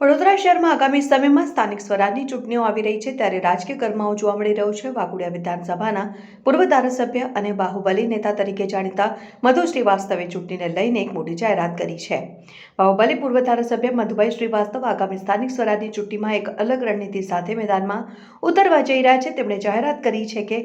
વડોદરા શહેરમાં આગામી સમયમાં સ્થાનિક સ્વરાજની ચૂંટણીઓ આવી રહી છે ત્યારે રાજકીય ગરમાવો જોવા મળી રહ્યો છે. વાઘોડિયા વિધાનસભાના પૂર્વ ધારાસભ્ય અને બાહુબલી નેતા તરીકે જાણીતા મધુ શ્રીવાસ્તવે ચૂંટણીને લઈને એક મોટી જાહેરાત કરી છે. બાહુબલી પૂર્વ ધારાસભ્ય મધુભાઈ શ્રીવાસ્તવ આગામી સ્થાનિક સ્વરાજની ચૂંટણીમાં એક અલગ રણનીતિ સાથે મેદાનમાં ઉતરવા જઈ રહ્યા છે. તેમણે જાહેરાત કરી છે કે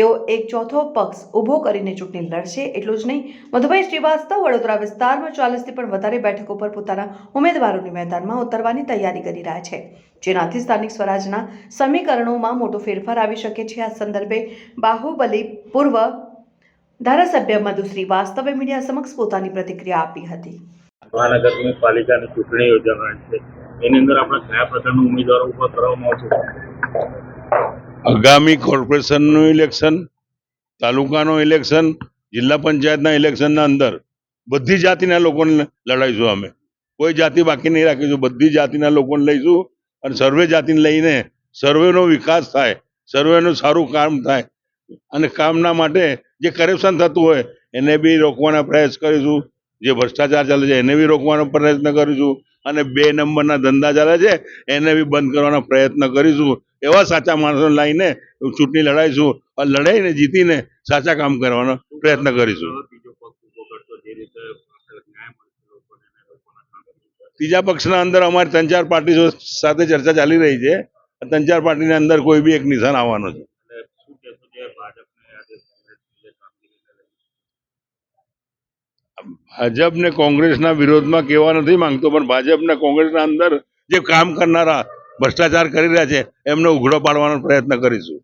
તેઓ એક ચોથો પક્ષ ઊભો કરીને ચૂંટણી લડશે. એટલું જ નહીં, મધુભાઈ શ્રીવાસ્તવ વડોદરા વિસ્તારમાં ચાલીસથી પણ વધારે બેઠકો પર પોતાના ઉમેદવારોની મેદાનમાં ઉતરવાની તૈયારી કરી રહ્યા છે. જેનાથી સ્થાનિક સ્વરાજના સમીકરણોમાં મોટો ફેરફાર આવી શકે છે. આ સંદર્ભે બાહુબલી પૂર્વ ધારાસભ્ય મધુ શ્રીવાસ્તવે મીડિયા સમક્ષ પોતાની પ્રતિક્રિયા આપી હતી. મહાનગરની પાલિકાની ચૂંટણી યોજાવાની છે. એની અંદર આપણે કયા પ્રકારના ઉમેદવારો ઊભા કરવામાં આવશે? આગામી કોર્પોરેશનનું ઇલેક્શન તાલુકાનું ઇલેક્શન જિલ્લા પંચાયતના ઇલેક્શનના અંદર બધી જાતિના લોકોને લડાઈશું અમે. કોઈ જાતિ બાકી નહીં રાખીશું બધી જાતિના લોકોને લઈશું અને સર્વે જાતિને લઈને સર્વેનો વિકાસ થાય, સર્વેનું સારું કામ થાય અને કામના માટે જે કરપ્શન થતું હોય, એને બી રોકવાના પ્રયાસ કરીશું. જે ભ્રષ્ટાચાર ચાલે છે, એને બી રોકવાનો પ્રયત્ન કરીશું. અને બે નંબરના ધંધા ચાલે છે, એને બી બંધ કરવાનો પ્રયત્ન કરીશું. એવા સાચા માણસો લાવીને ચૂંટણી લડાઈશું. અને લડાઈને જીતીને સાચા કામ કરવાનો પ્રયત્ન કરીશું બીજો પક્ષ ઊભો કરશો જે રીતે આપણે ન્યાય મળશે લોકોને એને લોકોના કામ કરશે. ત્રીજા પક્ષના અંદર અમારે ત્રણ ચાર પાર્ટીઓ સાથે ચર્ચા ચાલી રહી છે. ત્રણ ચાર પાર્ટીની અંદર કોઈ બી એક નિશાન આવવાનો છે. ભાજપ ને કોંગ્રેસની વિરોધમાં કહેવા નથી માંગતો, પણ ભાજપને કોંગ્રેસના અંદર જે કામ કરનારા ભ્રષ્ટાચાર કરી રહ્યા છે, એમને ઉઘડો પાડવાનો પ્રયત્ન કરીશું.